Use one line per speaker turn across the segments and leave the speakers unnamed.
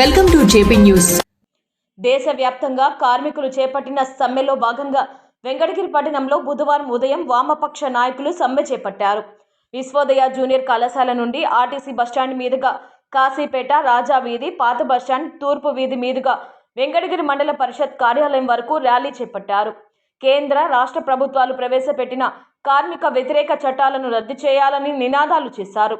Welcome to JP news.
దేశవ్యాప్తంగా కార్మికులు చేపట్టిన సమ్మెలో భాగంగా వెంకటగిరి పట్టణంలో బుధవారం ఉదయం వామపక్ష నాయకులు సమ్మె చేపట్టారు. విశ్వోదయ జూనియర్ కళాశాల నుండి ఆర్టీసీ బస్టాండ్ మీదుగా కాశీపేట రాజా వీధి పాత బస్టాండ్ తూర్పు వీధి మీదుగా వెంకటగిరి మండల పరిషత్ కార్యాలయం వరకు ర్యాలీ చేపట్టారు. కేంద్ర రాష్ట్ర ప్రభుత్వాలు ప్రవేశపెట్టిన కార్మిక వ్యతిరేక చట్టాలను రద్దు చేయాలని నినాదాలు చేశారు.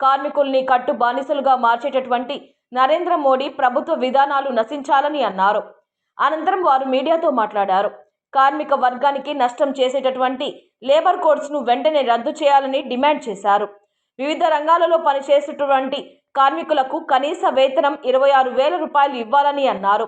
కార్మికుల్ని కట్టు బానిసలుగా మార్చేటటువంటి నరేంద్ర మోడీ ప్రభుత్వ విధానాలు నశించాలని అన్నారు. అనంతరం వారు మీడియాతో మాట్లాడారు. కార్మిక వర్గానికి నష్టం చేసేటటువంటి లేబర్ కోడ్స్ను వెంటనే రద్దు చేయాలని డిమాండ్ చేశారు. వివిధ రంగాలలో పనిచేసేటటువంటి కార్మికులకు కనీస వేతనం ఇరవై ఆరు వేల రూపాయలు ఇవ్వాలని అన్నారు.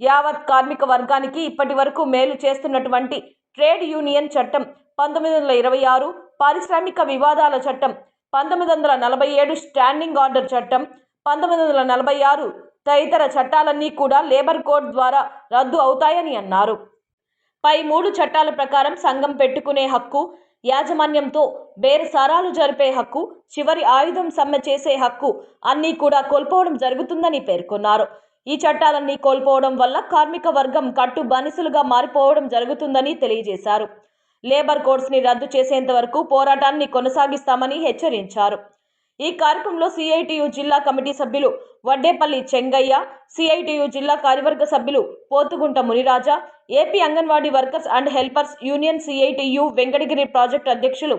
యావత్ కార్మిక వర్గానికి ఇప్పటి వరకు మేలు చేస్తున్నటువంటి ట్రేడ్ యూనియన్ చట్టం పంతొమ్మిది వందల ఇరవై ఆరు పారిశ్రామిక వివాదాల చట్టం పంతొమ్మిది వందల నలభై ఏడు స్టాండింగ్ ఆర్డర్ చట్టం పంతొమ్మిది వందల నలభై ఆరు తదితర చట్టాలన్నీ కూడా లేబర్ కోడ్ ద్వారా రద్దు అవుతాయని అన్నారు. పై మూడు చట్టాల ప్రకారం సంఘం పెట్టుకునే హక్కు యాజమాన్యంతో బేరసారాలు జరిపే హక్కు చివరి ఆయుధం సమ్మె చేసే హక్కు అన్నీ కూడా కోల్పోవడం జరుగుతుందని పేర్కొన్నారు. ఈ చట్టాలన్నీ కోల్పోవడం వల్ల కార్మిక వర్గం కట్టు బానిసలుగా మారిపోవడం జరుగుతుందని తెలియజేశారు. లేబర్ కోడ్స్ని రద్దు చేసేంత వరకు పోరాటాన్ని కొనసాగిస్తామని హెచ్చరించారు. ఈ కార్యక్రమంలో సిఐటియు జిల్లా కమిటీ సభ్యులు వడ్డేపల్లి చెంగయ్య సిఐటియు జిల్లా కార్యవర్గ సభ్యులు Pothugunta Muniraja AP anganwadi workers and helpers union CITU Venkatagiri project అధ్యక్షులు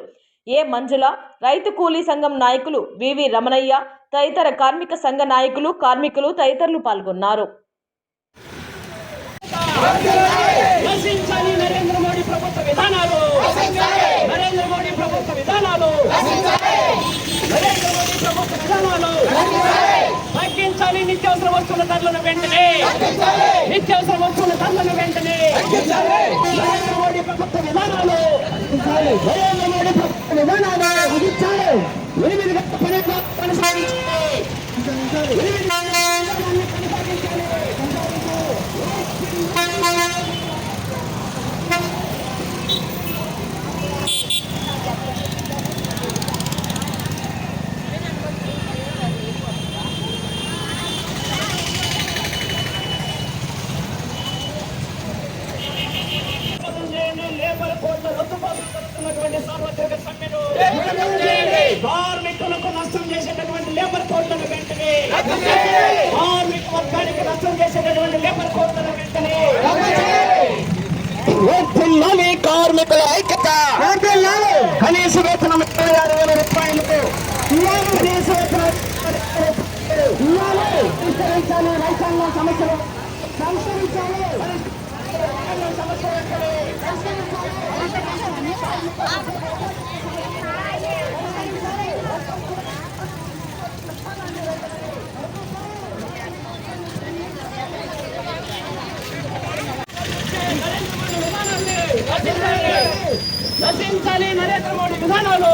ఏ మంజుల రైతు కూలీ సంఘం నాయకులు వివి రమణయ్య తదితర కార్మిక సంఘ నాయకులు కార్మికులు తదితరులు పాల్గొన్నారు.
నరేంద్ర మోడీ ప్రభుత్వ విధానాలు! నరేంద్ర మోడీ ప్రభుత్వ విధానాలు! నరేంద్ర మోడీ ప్రభుత్వ విధానాలు తగ్గించాలి. నిత్యావసర వస్తువుల ధరలను వెంటనే. నిత్యావసర వస్తువుల ధరలను వెంటనే. నరేంద్ర మోడీ ప్రభుత్వ విధానాలు. నరేంద్ర మోడీ ప్రభుత్వ విధానాలు ఎనిమిది గంటల పని కొనసాగించాలి ఎనిమిది గంటల విధానాన్ని కొనసాగించాలి లేబర్ కోడ్ల రద్దుబాటు జరుగుతున్నటువంటి సార్వత్రిక సమ్మెను కార్మికులకు నష్టం చేసేటటువంటి లేబర్ కోడ్లను వెంటనే కార్మిక వర్గానికి నష్టం చేసేటటువంటి లేబర్ కోడ్లను వెంటనే వద్దుల్లాలి కార్మికుల ఐక్యత. కనీస వేతనం ఇరవై ఆరు వేల రూపాయలకు. కనీస వేతనం పరిష్కరించాలి రైతాంగం సమస్యలు. సంస్కరించాలి. సమస్యలు. నశించాలి నరేంద్ర మోడీ విధానాలు.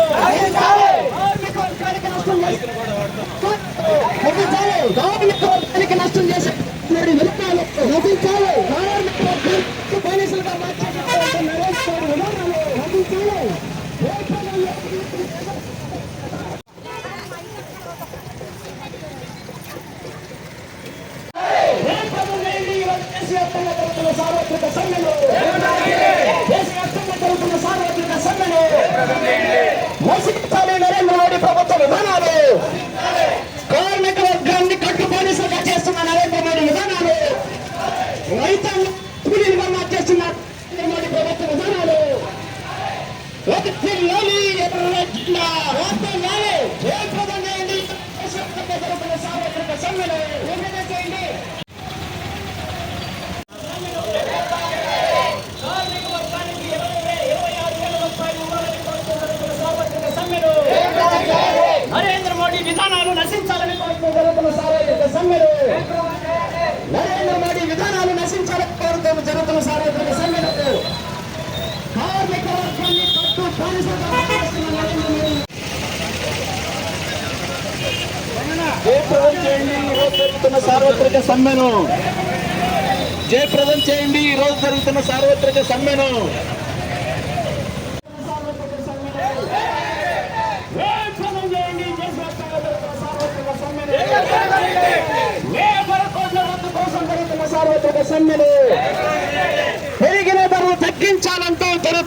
నష్టం చేసే- నష్టం చేసే మోడీ విధానాలు నశించాలి కార్మిక వర్గానికి బానిసలుగా మార్చేటటువంటి నరేంద్ర మోడీ విధానాలు నశించాలి దేశంలో దేశవ్యాప్తంగా ఈరోజు దేశవ్యాప్తంగా జరుగుతున్న సార్వత్రిక సమ్మెలు దేశవ్యాప్తంగా జరుగుతున్న సార్వత్రిక సమ్మెలు నశించాలి నరేంద్ర మోడీ ప్రభుత్వ విధానాలు కార్మిక వర్గాన్ని కట్టుబానిసలుగా చేస్తున్న నరేంద్ర మోడీ విధానాలు రైతాంగ కూలీలుగా మార్చేస్తున్న నరేంద్ర మోడీ ప్రభుత్వ విధానాలు వర్ధిల్లాలి ఎర్ర జిల్లా వర్ధిల్లాలి జయప్రదం చేయండి దేశవ్యాప్తంగా జరుగుతున్న సార్వత్రిక సమ్మెలు విడుదల చేయండి కార్మిక వర్గానికి ఇరవై వే- ఇరవై ఆరు వేల రూపాయలు ఇవ్వాలని కోరుతూ జరుగుతున్న సార్వత్రిక సమ్మెలు నరేంద్ర మోడీ విధానాలు నశించాలని కోరుతూ జరుగుతున్న సార్వత్రిక సమ్మెలు నరేంద్ర మోడీ విధానాలు నశించాలని జరుగుతున్న సార్వత్రిక సమ్మెలు కార్మిక వర్గాన్ని
జయప్రదం చేయండి ఈ రోజు జరుగుతున్న సార్వత్రిక సమ్మెను జయప్రదం చేయండి ఈ రోజు జరుగుతున్న సార్వత్రిక సమ్మెను
వేపనం చేయండి దేశవ్యాప్తంగా జరుగుతున్న సార్వత్రిక సమ్మెను లేబర్
సమ్మెను పెరిగిన ధరలు తగ్గించాలంటూ జరుగుతున్న సార్వత్రిక సమ్మెను రైతాంగాన్ని కూలీలుగా మార్చేస్తున్న నరేంద్ర మోడీ విధానాలు. వర్ధిల్లాలి ఎర్ర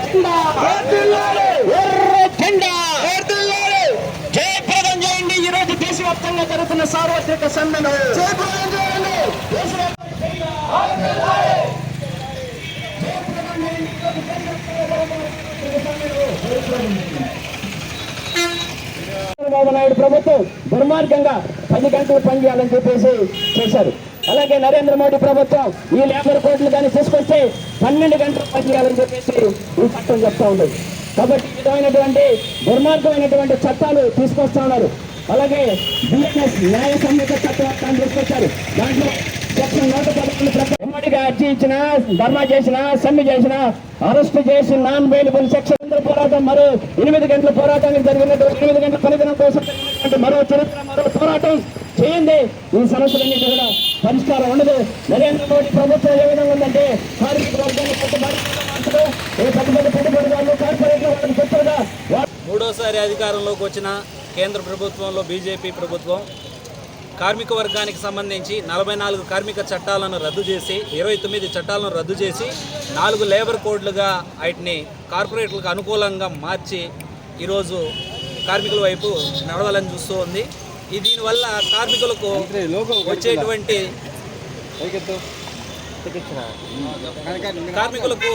జెండా. ఎర్ర జెండా. జయప్రదం చేయండి. ఈ రోజు దేశవ్యాప్తంగా జరుగుతున్న సార్వత్రిక సమ్మెను. జయప్రదం చేయండి. దేశవ్యాప్తంగా చంద్రబాబు నాయుడు ప్రభుత్వం దుర్మార్గంగా పది గంటలు పనిచేయాలని చెప్పేసి చేశారు. అలాగే నరేంద్ర మోడీ ప్రభుత్వం ఈ లేబర్ కోడ్లు కానీ తీసుకొస్తే పన్నెండు గంటలు పనిచేయాలని చెప్పేసి ఈ చట్టం చెప్తా ఉంది. కాబట్టి ఈ విధమైనటువంటి దుర్మార్గమైనటువంటి చట్టాలు తీసుకొస్తా ఉన్నారు. అలాగే బిఎన్ఎస్ న్యాయ సంహిత చట్టం తీసుకొచ్చారు. దాంట్లో సెక్షన్ నూట పదకొండు అర్జీ ఇచ్చిన ధర్నా చేసిన సమ్మె చేసిన అరెస్ట్ చేసి నాన్ బెయిలబుల్ సెక్షన్ పోరాటం మరో ఎనిమిది గంటల పోరాటానికి జరిగినట్టు ఎనిమిది గంటల పనిదినం కోసం మరో చరిత్ర మరో పోరాటం చేయండి. ఈ సమస్యలన్నిటి కూడా పరిష్కారం ఉండదు. నరేంద్ర మోడీ ప్రభుత్వం ఏ విధంగా ఉందంటే కార్మిక వర్గాన్ని పెట్టుబడి ఏ పెట్టుబడిదారులు చెప్తారుగా
మూడోసారి అధికారంలోకి వచ్చిన కేంద్ర ప్రభుత్వంలో బీజేపీ ప్రభుత్వం కార్మిక వర్గానికి సంబంధించి నలభై నాలుగు కార్మిక చట్టాలను రద్దు చేసి ఇరవై తొమ్మిది చట్టాలను రద్దు చేసి నాలుగు లేబర్ కోడ్లుగా వాటిని కార్పొరేట్లకు అనుకూలంగా మార్చి ఈరోజు కార్మికుల వైపు నడవాలని చూస్తూ ఉంది. ఈ దీనివల్ల కార్మికులకు వచ్చేటువంటి కార్మికులకు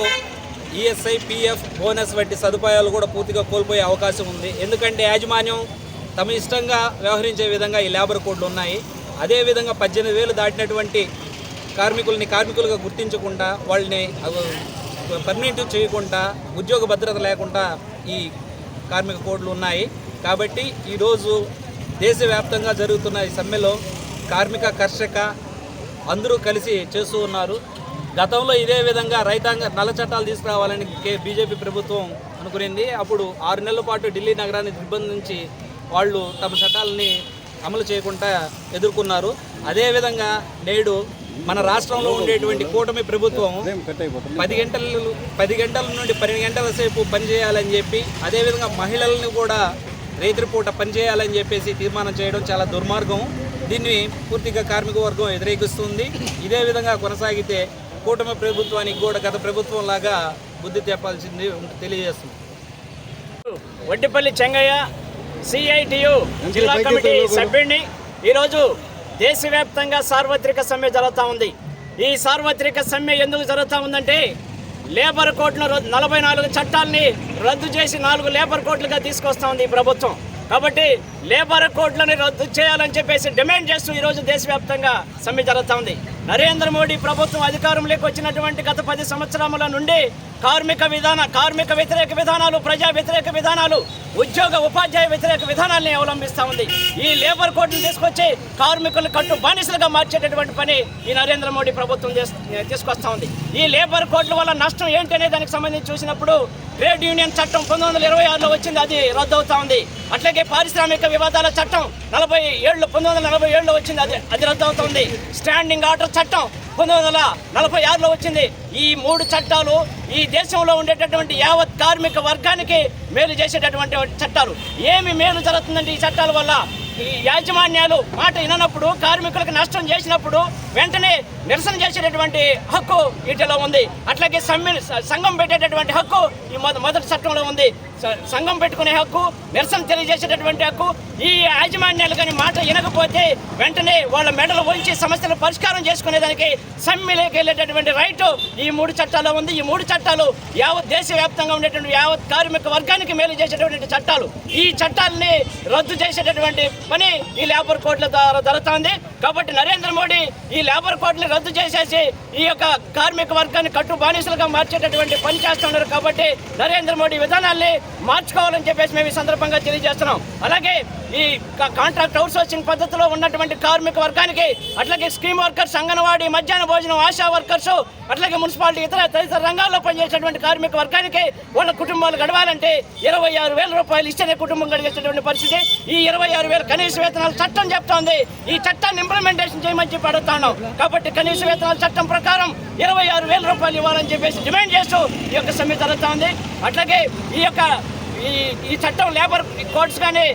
ఈఎస్ఐ పిఎఫ్ బోనస్ వంటి సదుపాయాలు కూడా పూర్తిగా కోల్పోయే అవకాశం ఉంది. ఎందుకంటే యాజమాన్యం తమ ఇష్టంగా వ్యవహరించే విధంగా ఈ లేబర్ కోడ్లు ఉన్నాయి. అదేవిధంగా పద్దెనిమిది వేలు దాటినటువంటి కార్మికుల్ని కార్మికులుగా గుర్తించకుండా వాళ్ళని పర్మనెంట్ చేయకుండా ఉద్యోగ భద్రత లేకుండా ఈ కార్మిక కోడ్లు ఉన్నాయి. కాబట్టి ఈరోజు దేశవ్యాప్తంగా జరుగుతున్న ఈ సమ్మెలో కార్మిక కర్షక అందరూ కలిసి చేస్తూ ఉన్నారు. గతంలో ఇదే విధంగా రైతాంగ నల్ల చట్టాలు తీసుకురావాలని కే- బీజేపీ ప్రభుత్వం అనుకునింది. అప్పుడు ఆరు నెలల పాటు ఢిల్లీ నగరాన్ని నిర్బంధించి వాళ్ళు తమ చట్టాలని అమలు చేయకుండా ఎదుర్కొన్నారు. అదేవిధంగా నేడు మన రాష్ట్రంలో ఉండేటువంటి కూటమి ప్రభుత్వం పది గంటలు పది గంటల నుండి పన్నెండు గంటల సేపు పనిచేయాలని చెప్పి అదేవిధంగా మహిళలను కూడా రైతుపూట పనిచేయాలని చెప్పేసి తీర్మానం చేయడం చాలా దుర్మార్గం. దీన్ని పూర్తిగా కార్మిక వర్గం వ్యతిరేకిస్తుంది. ఇదే విధంగా కొనసాగితే కూటమి ప్రభుత్వానికి కూడా గత ప్రభుత్వం లాగా బుద్ధి తెప్పాల్సింది తెలియజేస్తుంది.
వడ్డిపల్లి చెంగయ్య సిఐటియు జిల్లా కమిటీ సభ్యుడిని ఈరోజు దేశవ్యాప్తంగా సార్వత్రిక సమ్మె జరుగుతూ ఉంది. ఈ సార్వత్రిక సమ్మె ఎందుకు జరుగుతూ ఉందంటే లేబర్ రద్దు- నలభై నాలుగు చట్టాలని రద్దు చేసి నాలుగు లేబర్ కోడ్లుగా తీసుకొస్తా ఉంది ఈ ప్రభుత్వం. కాబట్టి లేబర్ కోడ్లను రద్దు చేయాలని చెప్పేసి డిమాండ్ చేస్తూ ఈరోజు దేశవ్యాప్తంగా సమ్మె జరుగుతూ ఉంది. నరేంద్ర మోడీ ప్రభుత్వం అధికారంలోకి వచ్చినటువంటి గత పది సంవత్సరముల నుండి కార్మిక విధాన కార్మిక వ్యతిరేక విధానాలు ప్రజా వ్యతిరేక విధానాలు ఉద్యోగ ఉపాధ్యాయ వ్యతిరేక విధానాల్ని అవలంబిస్తూ ఉంది. ఈ లేబర్ కోడ్ని తీసుకొచ్చి కార్మికులు కట్టు బానిసలుగా మార్చేటటువంటి పని ఈ నరేంద్ర మోడీ ప్రభుత్వం చేస్- తీసుకొస్తా ఉంది. ఈ లేబర్ కోడ్ల వల్ల నష్టం ఏంటనే దానికి సంబంధించి చూసినప్పుడు ట్రేడ్ యూనియన్ చట్టం పంతొమ్మిది వందల ఇరవై ఆరులో వచ్చింది అది రద్దు అవుతా ఉంది. అట్లాగే పారిశ్రామిక వివాదాల చట్టం నలభై ఏళ్ళు పంతొమ్మిది వందల నలభై ఏడులో వచ్చింది అది అది రద్దు అవుతుంది స్టాండింగ్ ఆర్డర్ చట్టం పంతొమ్మిది వందల నలభై ఆరులో వచ్చింది. ఈ మూడు చట్టాలు ఈ దేశంలో ఉండేటటువంటి యావత్ కార్మిక వర్గానికి మేలు చేసేటటువంటి చట్టాలు. ఏమి మేలు జరుగుతుందంటే ఈ చట్టాల వల్ల? ఈ యాజమాన్యాలు మాట విననప్పుడు కార్మికులకు నష్టం చేసినప్పుడు వెంటనే నిరసన చేసేటటువంటి హక్కు వీటిలో ఉంది. అట్లాగే సమ్మె సంఘం పెట్టేటటువంటి హక్కు ఈ మొద మొదటి చట్టంలో ఉంది. సంఘం పెట్టుకునే హక్కు నిరసన తెలియజేసేటటువంటి హక్కు ఈ యాజమాన్యాలు కానీ మాట వినకపోతే వెంటనే వాళ్ళ మెడలు ఉంచి సమస్యలు పరిష్కారం చేసుకునేదానికి సమ్మెలోకి వెళ్ళేటటువంటి రైట్ ఈ మూడు చట్టాల్లో ఉంది. ఈ మూడు చట్టాలు యావత్ దేశవ్యాప్తంగా ఉండేటువంటి యావత్ కార్మిక వర్గానికి మేలు చేసేటటువంటి చట్టాలు. ఈ చట్టాలని రద్దు చేసేటటువంటి పని ఈ లేబర్ కోడ్ల ద్వారా జరుగుతుంది. కాబట్టి నరేంద్ర మోడీ ఈ లేబర్ కోడ్ని రద్దు చేసేసి ఈ యొక్క కార్మిక వర్గాన్ని కట్టు బానిసలుగా మార్చేటటువంటి పని చేస్తున్నారు కాబట్టి నరేంద్ర మోడీ విధానాల్ని మార్చుకోవాలని చెప్పేసి మేము ఈ సందర్భంగా తెలియజేస్తున్నాం. అలాగే ఈ కాంట్రాక్ట్ అవుట్సోర్సింగ్ పద్ధతిలో ఉన్నటువంటి కార్మిక వర్గానికి అట్లాగే స్కీమ్ వర్కర్స్ అంగన్వాడీ మధ్యాహ్న భోజనం ఆశా వర్కర్స్ అట్లాగే మున్సిపాలిటీ ఇతర తదితర రంగాల్లో పనిచేసేటువంటి కార్మిక వర్గానికి వాళ్ళ కుటుంబాలు గడవాలంటే ఇరవై ఆరు వేల రూపాయలు ఇస్తేనే కుటుంబం గడిగేసేటువంటి పరిస్థితి. ఈ ఇరవై ఆరు వేల కనీస వేతనాల చట్టం చెప్తోంది ఈ చట్టాన్ని ఇంప్లిమెంటేషన్ చేయమని చెప్పి అడుగుతున్నాం కాబట్టి కనీస వేతనాల చట్టం ప్రకారం ఇరవై ఆరు వేల రూపాయలు ఇవ్వాలని చెప్పేసి డిమాండ్ చేస్తూ ఈ యొక్క సమ్మె జరుగుతూ ఉంది అట్లాగే ఈ యొక్క ఈ ఈ చట్టం లేబర్ కోడ్స్ కానీ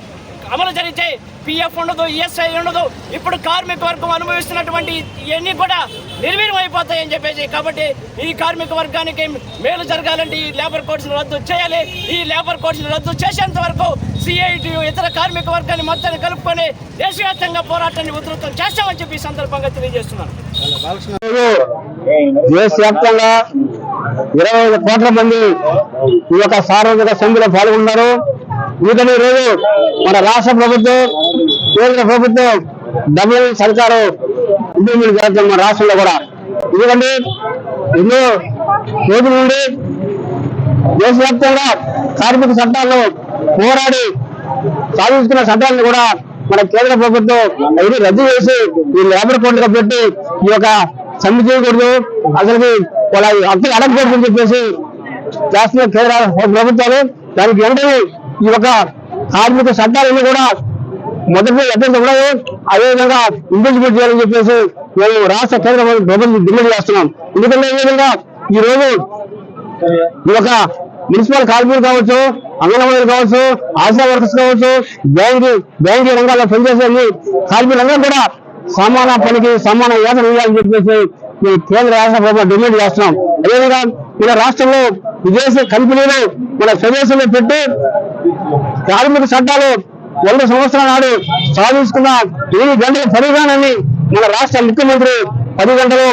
అమలు జరిగితే పిఎఫ్ ఉండదు ఈఎస్ఐ ఉండదు. ఇప్పుడు కార్మిక వర్గం అనుభవిస్తున్నటువంటి ఇవన్నీ కూడా నిర్వీర్యం అయిపోతాయని చెప్పేసి కాబట్టి ఈ కార్మిక వర్గానికి మేలు జరగాలంటే ఈ లేబర్ కోడ్స్ని రద్దు చేయాలి. ఈ లేబర్ కోడ్స్ని రద్దు చేసేంత వరకు సిఐటి ఇతర కార్మిక వర్గాన్ని మొత్తాన్ని కలుపుకొని దేశవ్యాప్తంగా పోరాటాన్ని ఉధృతం చేస్తామని చెప్పి ఈ సందర్భంగా తెలియజేస్తున్నాను.
దేశవ్యాప్తంగా ఇరవై ఐదు కోట్ల మంది ఈ యొక్క సార్వత్రిక సమ్మెలో పాల్గొన్నారు. వీటిని రోజు మన రాష్ట్ర ప్రభుత్వం కేంద్ర ప్రభుత్వం డబుల్ సర్కారు ఇంప్లిమెంట్ చేస్తాం మన రాష్ట్రంలో కూడా. ఎందుకంటే ఎన్నో రోజుల నుండి దేశవ్యాప్తంగా కార్మిక చట్టాల్లో పోరాడి సాధించుకున్న చట్టాలను కూడా మన కేంద్ర ప్రభుత్వం అవన్నీ రద్దు చేసి ఈ లేబర్ కోడ్లు పెట్టి ఈ యొక్క సమ్మె చేయకూడదు. అసలు వాళ్ళ అక్కడ అడగకూడదు అని చెప్పేసి చేస్తున్న కేంద్ర ప్రభుత్వాలు దానికి వెంటనే ఈ యొక్క కార్మిక చట్టాలన్నీ కూడా మొదటి ఎట్లా ఉండవు అదేవిధంగా ఇంప్లిమెంట్ చేయాలని చెప్పేసి మేము రాష్ట్ర కేంద్ర ప్రభుత్వం డిమాండ్ చేస్తున్నాం. ఎందుకంటే ఈ విధంగా ఈ రోజు ఈ యొక్క మున్సిపల్ కార్మికులు కావచ్చు అంగన్వాడీలు కావచ్చు ఆశా వర్కర్స్ కావచ్చు బ్యాంకు బ్యాంకు రంగాల్లో పనిచేసే కార్మికులందరూ కూడా సమాన పనికి సమాన వేతనం ఇవ్వాలని చెప్పేసి మేము కేంద్ర రాష్ట్ర ప్రభుత్వం డిమాండ్ చేస్తున్నాం. అదేవిధంగా మన రాష్ట్రంలో విదేశీ కంపెనీలు మన స్వదేశంలో పెట్టి కార్మిక చట్టాలు వంద సంవత్సరాల నాడు సాధించుకున్న ఎనిమిది గంటల పరిధానాన్ని మన రాష్ట్ర ముఖ్యమంత్రి పది గంటలు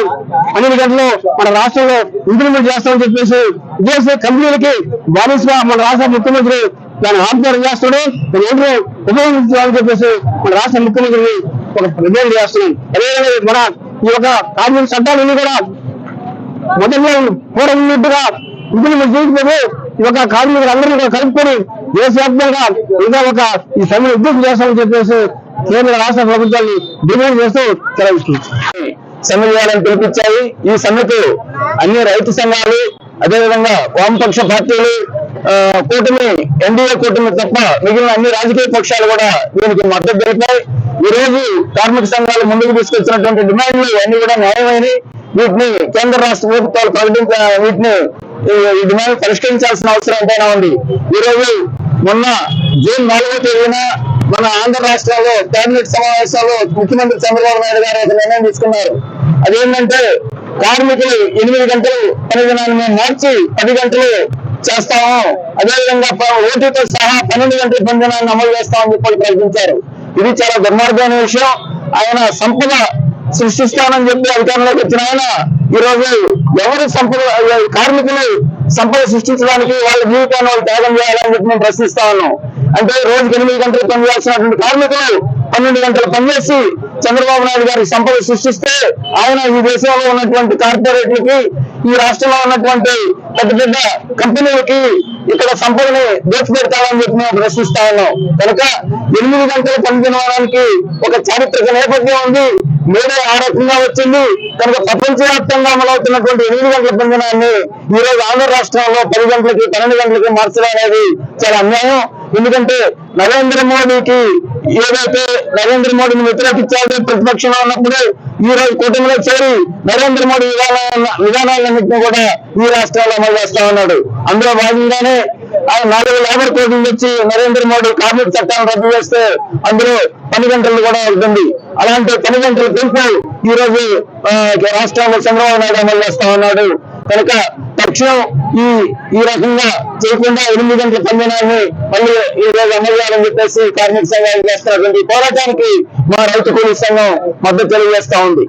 పన్నెండు గంటలు మన రాష్ట్రంలో ఇంప్లిమెంట్ చేస్తామని చెప్పేసి విదేశీ కంపెనీలకి బానిసగా మన రాష్ట్ర ముఖ్యమంత్రి దాన్ని ఆధ్వర్యం చేస్తాడు దాని ఏంటో ఉపయోగించాలని చెప్పేసి మన రాష్ట్ర ముఖ్యమంత్రిని ఒక డిమాండ్ చేస్తున్నాం. అదేవిధంగా మన ఈ యొక్క కార్మిక చట్టాలన్నీ కూడా మొదట్లో పూర్వన్నట్టుగా ఇంప్లిమెంట్ చేయకపోతే ఈ యొక్క కార్మికులందరినీ కూడా కలుపుకొని దేశవ్యాప్తంగా ఇంకా ఒక ఈ సమ్మెను ఉద్యోగం చేస్తామని చెప్పేసి కేంద్ర రాష్ట్ర ప్రభుత్వాన్ని డిమాండ్ చేస్తూ సెలవిస్తుంది సమ్మె చేయాలని పిలిపించాయి. ఈ సమ్మెకు అన్ని రైతు సంఘాలు అదేవిధంగా వామపక్ష పార్టీలు కూటమి ఎన్డీఏ కూటమి తప్ప మిగిలిన అన్ని రాజకీయ పక్షాలు కూడా దీనికి మద్దతు తెలిపాయి. ఈ రోజు కార్మిక సంఘాలు ముందుకు తీసుకొచ్చినటువంటి డిమాండ్లు అన్ని కూడా న్యాయమైనవి. వీటిని కేంద్ర రాష్ట్ర ప్రభుత్వాలు ప్రకటించ వీటిని ఈ- ఈ డిమాండ్ పరిష్కరించాల్సిన అవసరం ఎంతైనా ఉంది. ఈ రోజు మొన్న జూన్ నాలుగో తేదీన మన ఆంధ్ర రాష్ట్రాల్లో కేబినెట్ సమావేశాల్లో ముఖ్యమంత్రి చంద్రబాబు నాయుడు గారు ఒక నిర్ణయం తీసుకున్నారు. అదేంటంటే కార్మికులు ఎనిమిది గంటలు పని దినాన్ని మేము మార్చి పది గంటలు చేస్తాము. అదేవిధంగా ఓటీతో సహా పన్నెండు గంటల పని దినాన్ని అమలు చేస్తామని చెప్పి ప్రకటించారు. ఇది చాలా దుర్మార్గమైన విషయం. ఆయన సంపద సృష్టిస్తానని చెప్పి అధికారంలోకి వచ్చిన ఆయన ఈ రోజు ఎవరు సంపద కార్మికులు సంపద సృష్టించడానికి వాళ్ళ జీవితాన్ని వాళ్ళు త్యాగం చేయాలని చెప్పి మేము ప్రశ్నిస్తా ఉన్నాం. అంటే రోజుకి ఎనిమిది గంటలు పనిచేయాల్సినటువంటి కార్మికులు పన్నెండు గంటలు పనిచేసి చంద్రబాబు నాయుడు గారి సంపద సృష్టిస్తే ఆయన ఈ దేశంలో ఉన్నటువంటి కార్పొరేట్లకి ఈ రాష్ట్రంలో ఉన్నటువంటి పెద్ద పెద్ద కంపెనీలకి ఇక్కడ సంపదని దోచిపెడతామని చెప్పి మేము ప్రశ్నిస్తా ఉన్నాం. కనుక ఎనిమిది గంటల పనిచేయడానికి ఒక చారిత్రక నేపథ్యం ఉంది. మూడే ఆ రకంగా వచ్చింది. కనుక ప్రపంచవ్యాప్తంగా అమలవుతున్నటువంటి ఎనిమిది గంటల పని ఈ రోజు ఆంధ్ర రాష్ట్రంలో పది గంటలకి పన్నెండు గంటలకి మార్చడం అనేది చాలా అన్యాయం. ఎందుకంటే నరేంద్ర మోడీకి ఏదైతే నరేంద్ర మోడీని వ్యతిరేకించాలని ప్రతిపక్షంలో ఉన్నప్పుడు ఈ రోజు కూటమిలో చేరి నరేంద్ర మోడీ విధానాలన్నింటినీ కూడా ఈ రాష్ట్రాల్లో అమలు చేస్తా ఉన్నాడు. అందులో భాగంగానే ఆయన నాలుగు లేబర్ కోడ్లు వచ్చి నరేంద్ర మోడీ కార్మిక చట్టాలను రద్దు చేస్తే అందులో పని గంటలు కూడా ఉంటుంది అలాంటి పని గంటల పెంపు ఈ రోజు రాష్ట్రంలో చంద్రబాబు నాయుడు అమలు చేస్తా ఉన్నాడు. కనుక తక్షణం ఈ ఈ రకంగా చేయకుండా ఎనిమిది గంటల పందనాన్ని మళ్ళీ ఈ రోజు అమలు చేయాలని చెప్పేసి కార్మిక సంఘాలు చేస్తున్నటువంటి పోరాటానికి మా రైతు కూలీ సంఘం మద్దతు తెలియజేస్తా ఉంది.